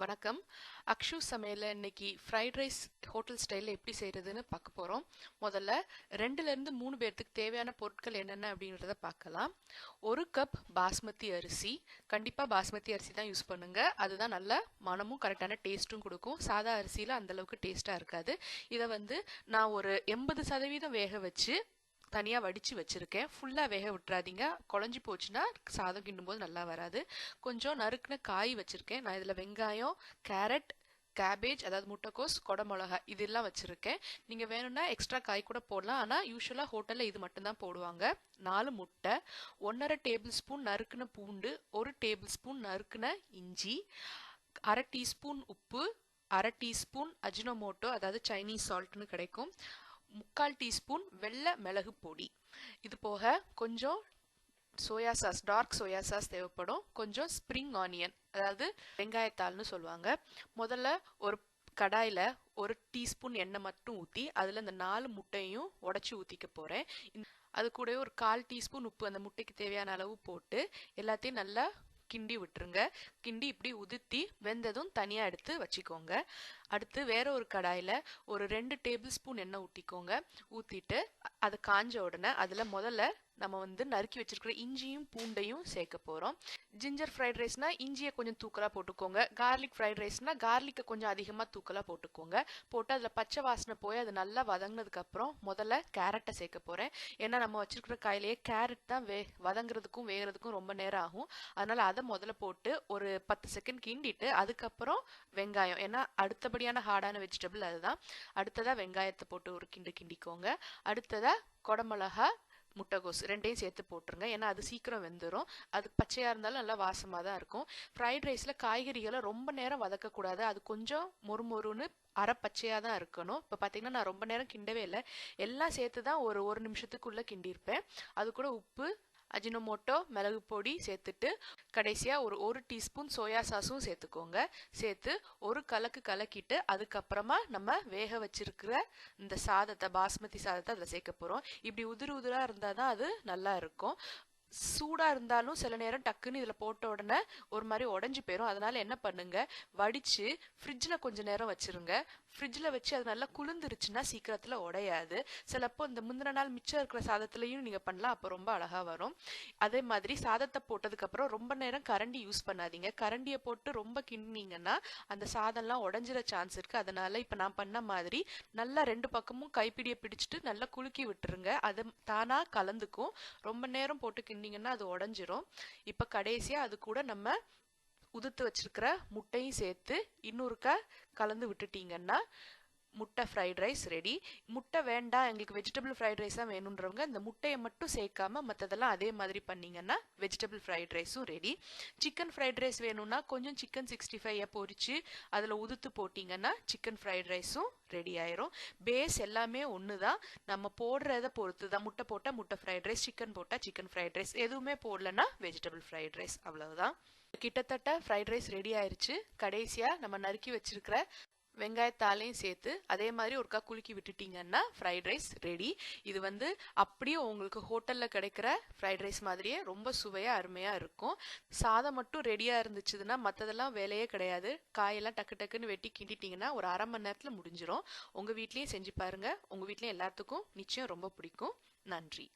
வணக்கம். அக்ஷு சமையலில் இன்னைக்கு ஃப்ரைட் ரைஸ் ஹோட்டல் ஸ்டைலில் எப்படி செய்கிறதுன்னு பார்க்க போகிறோம் முதல்ல ரெண்டுலேருந்து மூணு பேர்த்துக்கு தேவையான பொருட்கள் என்னென்ன அப்படின்றத பார்க்கலாம். ஒரு கப் பாஸ்மதி அரிசி. கண்டிப்பாக பாஸ்மதி அரிசி தான் யூஸ் பண்ணுங்கள் அதுதான் நல்ல மனமும் கரெக்டான டேஸ்ட்டும் கொடுக்கும். சாதா அரிசியில் அந்தளவுக்கு டேஸ்ட்டாக இருக்காது. இதை வந்து நான் ஒரு எண்பது சதவீதம் வேக வச்சு தனியாக வடித்து வச்சுருக்கேன். ஃபுல்லாக வேக விட்டுறாதீங்க. குழஞ்சி போச்சுன்னா சாதம் கிண்டும்போது நல்லா வராது. கொஞ்சம் நறுக்குன காய் வச்சுருக்கேன். நான் இதில் வெங்காயம் கேரட் கேபேஜ் அதாவது முட்டைக்கோஸ் கொடமிளகா இதெல்லாம் வச்சுருக்கேன். நீங்கள் வேணும்னா எக்ஸ்ட்ரா காய் கூட போடலாம். ஆனால் யூஸ்வலாக ஹோட்டலில் இது மட்டும்தான் போடுவாங்க. நாலு முட்டை ஒன்றரை டேபிள் ஸ்பூன் நறுக்குன பூண்டு ஒரு டேபிள் ஸ்பூன் நறுக்குன இஞ்சி அரை டீஸ்பூன் உப்பு அரை டீஸ்பூன் அஜினோமோட்டோ அதாவது சைனீஸ் சால்ட்னு கிடைக்கும். முக்கால் டீஸ்பூன் வெள்ளை மிளகு பொடி. இது போக கொஞ்சம் soya sauce dark soya sauce தேவைப்படும். கொஞ்சம் ஸ்ப்ரிங் ஆனியன் அதாவது வெங்காயத்தாள்னு சொல்லுவாங்க. முதல்ல ஒரு கடாயில் ஒரு டீஸ்பூன் எண்ணெய் மட்டும் ஊற்றி அதில் இந்த நாலு முட்டையும் உடச்சி ஊற்றிக்க போகிறேன் அது கூட ஒரு கால் டீஸ்பூன் உப்பு அந்த முட்டைக்கு தேவையான அளவு போட்டு எல்லாத்தையும் நல்லா கிண்டி விட்டுருங்க. கிண்டி இப்படி உதித்தி வெந்ததும் தனியாக எடுத்து வச்சுக்கோங்க. அடுத்து வேற ஒரு கடாயில் ஒரு ரெண்டு டேபிள் ஸ்பூன் எண்ணெய் ஊற்றிக்கோங்க ஊற்றிட்டு அதை காஞ்ச உடனே அதில் முதல்ல நம்ம வந்து நறுக்கி வச்சிருக்கிற இஞ்சியும் பூண்டையும் சேர்க்க போகிறோம் ஜிஞ்சர் ஃப்ரைட் ரைஸ்னா இஞ்சியை கொஞ்சம் தூக்கலாக போட்டுக்கோங்க. கார்லிக் ஃப்ரைட் ரைஸ்னா கார்லிக்கை கொஞ்சம் அதிகமாக தூக்கலாக போட்டுக்கோங்க. போட்டு அதில் பச்சை வாசனை போய் அது நல்லா வதங்கினதுக்கப்புறம் முதல்ல கேரட்டை சேர்க்க போகிறேன் ஏன்னா நம்ம வச்சிருக்கிற காயிலேயே கேரட் தான் வே வதங்குறதுக்கும் வேகிறதுக்கும் ரொம்ப நேரம் ஆகும். அதனால் அதை முதல்ல போட்டு ஒரு பத்து செகண்ட் கிண்டிட்டு அதுக்கப்புறம் வெங்காயம். ஏன்னா அடுத்த அடுத்தபடியான ஹார்டான வெஜிடபிள் அதுதான். அடுத்ததாக வெங்காயத்தை போட்டு ஒரு கிண்டு கிண்டிக்கோங்க. அடுத்ததாக கொடமிளகா முட்டைகோஸ் ரெண்டையும் சேர்த்து போட்டுருங்க. ஏன்னா அது சீக்கிரம் வெந்துடும் அது பச்சையாக இருந்தாலும் நல்லா வாசமாக தான் இருக்கும். ஃப்ரைட் ரைஸில் காய்கறிகளை ரொம்ப நேரம் வதக்கக்கூடாது. அது கொஞ்சம் மொறுமொறுன்னு அரை பச்சையாக தான் இருக்கணும். இப்போ பார்த்தீங்கன்னா நான் ரொம்ப நேரம் கிண்டவே இல்லை. எல்லாம் சேர்த்து தான் ஒரு ஒரு நிமிஷத்துக்குள்ளே கிண்டியிருப்பேன். அது கூட உப்பு அஜினோமோட்டோ மிளகு பொடி சேர்த்துட்டு கடைசியாக ஒரு ஒரு டீஸ்பூன் சோயா சாஸும் சேர்த்துக்கோங்க. சேர்த்து ஒரு கலக்கு கலக்கிட்டு அதுக்கப்புறமா நம்ம வேக வச்சிருக்கிற இந்த சாதத்தை பாஸ்மதி சாதத்தை அதில் சேர்க்க போகிறோம் இப்படி உதிர் உதிராக இருந்தால் தான் அது நல்லா இருக்கும். சூடாக இருந்தாலும் சில நேரம் டக்குன்னு இதில் போட்ட உடனே ஒரு மாதிரி உடஞ்சி போயிடும் அதனால் என்ன பண்ணுங்க? வடித்து ஃப்ரிட்ஜில் கொஞ்சம் நேரம் வச்சுருங்க. ஃப்ரிட்ஜில் வச்சு அது நல்லா குளிர்ந்துருச்சுன்னா சீக்கிரத்தில் உடையாது. சிலப்போ இந்த முந்தின நாள் மிச்சம் இருக்கிற சாதத்துலையும் நீங்கள் பண்ணலாம். அப்போ ரொம்ப அழகாக வரும். அதே மாதிரி சாதத்தை போட்டதுக்கப்புறம் ரொம்ப நேரம் கரண்டி யூஸ் பண்ணாதீங்க. கரண்டியை போட்டு ரொம்ப கிண்டினீங்கன்னா அந்த சாதம்லாம் உடஞ்சிட சான்ஸ் இருக்குது அதனால் இப்போ நான் பண்ண மாதிரி நல்லா ரெண்டு பக்கமும் கைப்பிடியை பிடிச்சிட்டு நல்லா குலுக்கி விட்டுருங்க. அது தானாக கலந்துக்கும். ரொம்ப நேரம் போட்டு கிண்டிங்கன்னா அது உடஞ்சிரும். இப்போ கடைசியாக அது கூட நம்ம உதுத்து வச்சிருக்கிற முட்டையும் சேர்த்து இன்னொருக்கா கலந்து விட்டுட்டீங்கன்னா முட்டை ஃப்ரைட் ரைஸ் ரெடி முட்டை வேண்டாம் எங்களுக்கு வெஜிடபிள் ஃப்ரைட் ரைஸ் தான் வேணுன்றவங்க இந்த முட்டையை மட்டும் சேர்க்காம மற்றதெல்லாம் அதே மாதிரி பண்ணிங்கன்னா வெஜிடபிள் ஃப்ரைட் ரைஸும் ரெடி சிக்கன் ஃப்ரைட் ரைஸ் வேணும்னா கொஞ்சம் சிக்கன் சிக்ஸ்டி ஃபைவை பொரித்து அதில் உதுத்து போட்டிங்கன்னா சிக்கன் ஃப்ரைட் ரைஸும் ரெடி ஆயிரும். பேஸ் எல்லாமே ஒன்று தான் நம்ம போடுறத பொறுத்து தான் முட்டை போட்டால் முட்டை ஃப்ரைட் ரைஸ் சிக்கன் போட்டால் சிக்கன் ஃப்ரைட் ரைஸ் எதுவுமே போடலன்னா வெஜிடபிள் ஃப்ரைட் ரைஸ் அவ்வளவுதான். கிட்டத்தட்ட ஃப்ரைட் ரைஸ் ரெடி ஆயிருச்சு. கடைசியாக நம்ம நறுக்கி வச்சிருக்கிற வெங்காயத்தாலையும் சேர்த்து அதே மாதிரி ஒருக்கா குலுக்கி விட்டுட்டீங்கன்னா ஃப்ரைட் ரைஸ் ரெடி இது வந்து அப்படியே உங்களுக்கு ஹோட்டலில் கிடைக்கிற ஃப்ரைட் ரைஸ் மாதிரியே ரொம்ப சுவையாக அருமையாக இருக்கும். சாதம் மட்டும் ரெடியாக இருந்துச்சுன்னா மற்றதெல்லாம் வேலையே கிடையாது. காயெல்லாம் டக்கு டக்குன்னு வெட்டி கிண்டிட்டிங்கன்னா ஒரு அரை மணி நேரத்தில் முடிஞ்சிடும் உங்கள் வீட்லேயும் செஞ்சு பாருங்கள் உங்கள் வீட்லேயும் எல்லாத்துக்கும் நிச்சயம் ரொம்ப பிடிக்கும். நன்றி.